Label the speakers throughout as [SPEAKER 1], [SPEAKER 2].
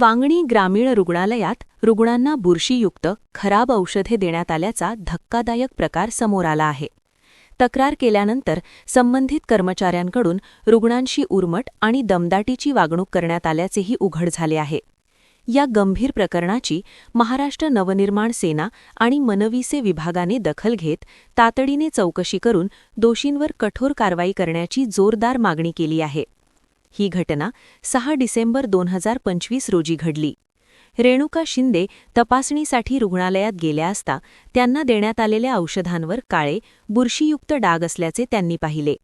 [SPEAKER 1] वांगणी ग्रामीण रुग्णालयात रुग्णांना बुरशीयुक्त खराब औषधे देण्यात आल्याचा धक्कादायक प्रकार समोर आला आहे. तक्रार केल्यानंतर संबंधित कर्मचाऱ्यांकडून रुग्णांशी उर्मट आणि दमदाटीची वागणूक करण्यात आल्याचेही उघड झाले आहे. या गंभीर प्रकरणाची महाराष्ट्र नवनिर्माण सेना आणि मनवीसे विभागाने दखल घेत तातडीने चौकशी करून दोषींवर कठोर कारवाई करण्याची जोरदार मागणी केली आहे. ही घटना सहा डिसेंबर दोन हजार पंचवीस रोजी घडली. रेणुका शिंदे तपासणीसाठी रुग्णालयात गेल्या असता त्यांना देण्यात आलेल्या औषधांवर काळे बुरशीयुक्त डाग असल्याचे त्यांनी पाहिले.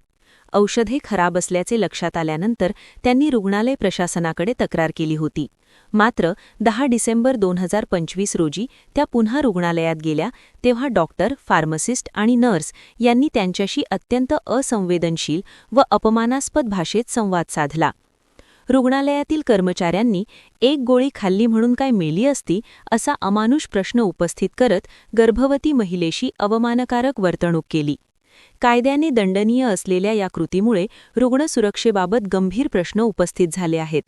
[SPEAKER 1] औषधे खराब असल्याचे लक्षात आल्यानंतर त्यांनी रुग्णालय प्रशासनाकडे तक्रार केली होती. मात्र दहा डिसेंबर दोन हजार पंचवीस रोजी त्या पुन्हा रुग्णालयात गेल्या तेव्हा डॉक्टर फार्मसिस्ट आणि नर्स यांनी त्यांच्याशी अत्यंत असंवेदनशील व अपमानास्पद भाषेत संवाद साधला. रुग्णालयातील कर्मचाऱ्यांनी एक गोळी खाल्ली म्हणून काय मेली असती असा अमानुष प्रश्न उपस्थित करत गर्भवती महिलेशी अवमानकारक वर्तणूक केली. कायद्याने दंडनीय असलेल्या या कृतीमुळे रुग्ण सुरक्षेबाबत गंभीर प्रश्न उपस्थित झाले आहेत.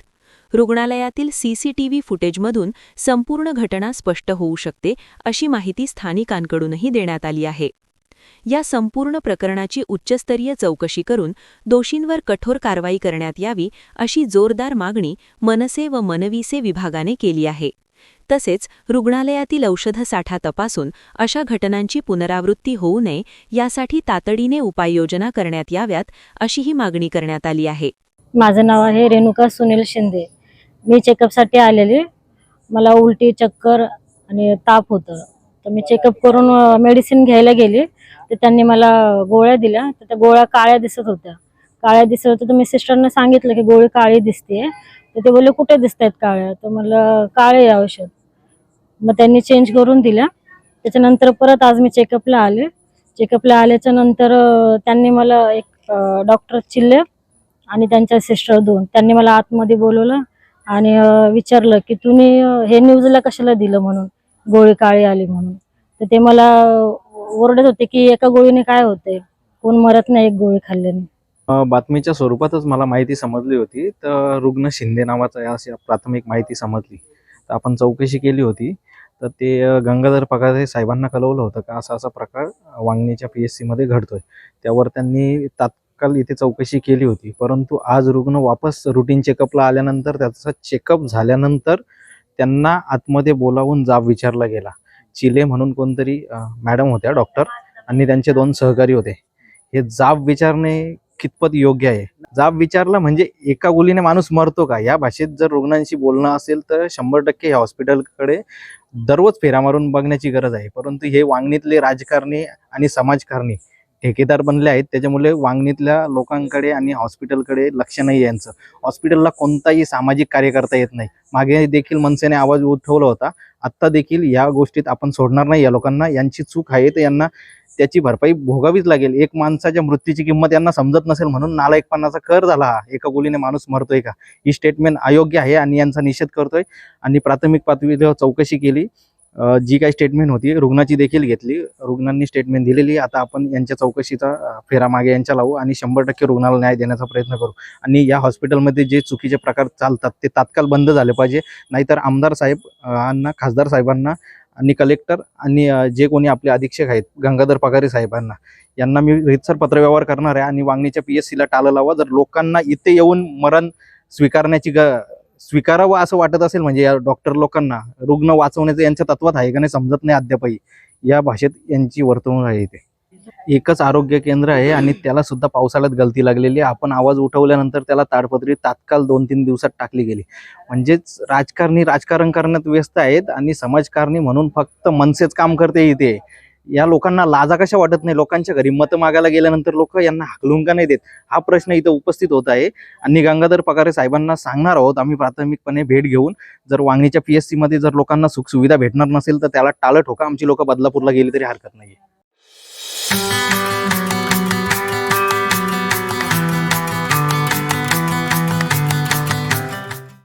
[SPEAKER 1] रुग्णालयातील सीसीटीव्ही फुटेजमधून संपूर्ण घटना स्पष्ट होऊ शकते अशी माहिती स्थानिकांकडूनही देण्यात आली आहे. या संपूर्ण प्रकरणाची उच्चस्तरीय चौकशी करून दोषींवर कठोर कारवाई करण्यात यावी अशी जोरदार मागणी मनसे व मनवीसे विभागाने केली आहे. तसेच रुग्णालयातील औषधसाठा तपासून अशा घटनांची पुनरावृत्ती होऊ नये यासाठी तातडीने उपाययोजना करण्यात याव्यात अशीही मागणी करण्यात आली आहे.
[SPEAKER 2] माझं नाव आहे रेणुका सुनील शिंदे. मी चेकअपसाठी आलेले. मला उलटी चक्कर आणि ताप होतं. तर मी चेकअप करून मेडिसिन घ्यायला गेली. तर त्यांनी मला गोळ्या दिल्या. तर त्या गोळ्या काळ्या दिसत होत्या. काळ्या दिसत होत्या. तर मी सिस्टरने सांगितलं की गोळी काळी दिसते तर ते बोलले कुठे दिसत आहेत काळ्या? तर म्हणलं काळे औषध. मग त्यांनी चेंज करून दिल्या. त्याच्यानंतर परत आज मी चेकअपला आले. चेकअपला आल्याच्यानंतर त्यांनी मला एक डॉक्टर चिल्ले आणि त्यांच्या सिस्टर दोन. त्यांनी मला आतमध्ये बोलवलं आणि विचारलं की तुम्ही हे न्यूजला कशाला दिलं म्हणून? गोळी काळी आली म्हणून. तर ते मला ओरडत होते की एका गोळीने काय होते कोण मरत नाही एक गोळी खाल्ल्याने.
[SPEAKER 3] बातमीच्या स्वरूपातच मला माहिती समजली होती. तर रुग्ण शिंदे नावाचा या अशी प्राथमिक माहिती समजली. तर आपण चौकशी केली होती. तर ते गंगाधर पगारे साहेबांना कळवलं होतं का असा असा प्रकार वांगणीच्या पी एस सीमध्ये घडतोय. त्यावर त्यांनी तात्काळ इथे चौकशी केली होती. परंतु आज रुग्ण वापस रुटीन चेकअपला आल्यानंतर त्याचा चेकअप झाल्यानंतर त्यांना आतमध्ये बोलावून जाब विचारला गेला. चिले म्हणून कोणतरी मॅडम होत्या डॉक्टर आणि त्यांचे दोन सहकारी होते. हे जाब विचारणे कितपत योग्य आहे? जाब विचारला म्हणजे एका गोलीने माणूस मरतो का? या भाषेत जर रुग्णांशी बोलणं असेल तर शंभर टक्के ह्या हॉस्पिटलकडे दररोज फेरा मारून बघण्याची गरज आहे. परंतु हे वांगणीतले राजकारणी आणि समाजकारणी ठेकेदार बनले आहेत. त्याच्यामुळे वांगणीतल्या लोकांकडे आणि हॉस्पिटलकडे लक्ष नाही आहे यांचं. हॉस्पिटलला कोणताही सामाजिक कार्य करता येत नाही. मागे देखील मनसेने आवाज उठवला होता. आत्ता देखील या गोष्टीत आपण सोडणार नाही या लोकांना. यांची चूक आहे तर यांना त्याची भरपाई भोगावीच लागेल. एक माणसाच्या मृत्यूची किंमत यांना समजत नसेल म्हणून नालायकपणाचा कर झाला हा. एका गोलीने माणूस मरतोय का? ही स्टेटमेंट अयोग्य आहे आणि यांचा निषेध करतोय. आणि प्राथमिक पातळीवर चौकशी केली. जी काही स्टेटमेंट होती रुग्णाची देखील घेतली. रुग्णांनी स्टेटमेंट दिलेली. आता आपण यांच्या चौकशीचा फेरा मागे यांच्या लावू आणि शंभर टक्के रुग्णाला न्याय देण्याचा प्रयत्न करू. आणि या हॉस्पिटलमध्ये जे चुकीचे प्रकार चालतात ते तात्काळ बंद झाले पाहिजे. नाहीतर आमदार साहेब खासदार साहेबांना आणि कलेक्टर आणि जे कोणी आपले अधीक्षक आहेत गंगाधर पगारे साहेबांना यांना मी रितसर पत्रव्यवहार करणार आहे आणि वांगणीच्या पी एस सीला टाळं लावा. जर लोकांना इथे येऊन मरण स्वीकारण्याची ग स्वीकारावं असं वाटत असेल म्हणजे या डॉक्टर लोकांना. रुग्ण वाचवण्याचं यांच्या तत्वात आहे का नाही समजत नाही अद्यापही. या भाषेत यांची वर्तवणूक आहे इथे एकच आरोग्य केंद्र आहे आणि त्याला सुद्धा पावसाळ्यात गलती लागलेली आहे. आपण आवाज उठवल्यानंतर त्याला ताडपत्री तात्काळ दोन तीन दिवसात टाकली गेली. म्हणजेच राजकारणी राजकारण करण्यात व्यस्त आहेत आणि समाजकारणी म्हणून फक्त मनसेच काम करते इथे. या लोकांना लाजा कशा वाटत नाही? लोकांच्या घरी मतं मागायला गेल्यानंतर लोक यांना हाकलून का नाही देत? हा प्रश्न इथं उपस्थित होत आहे. आणि गंगाधर पगारे साहेबांना सांगणार आहोत आम्ही प्राथमिकपणे भेट घेऊन. जर वांगणीच्या पी एसमध्ये जर लोकांना सुखसुविधा भेटणार नसेल तर त्याला टाळं ठोका. आमची लोक बदलापूरला गेली तरी हरकत नाही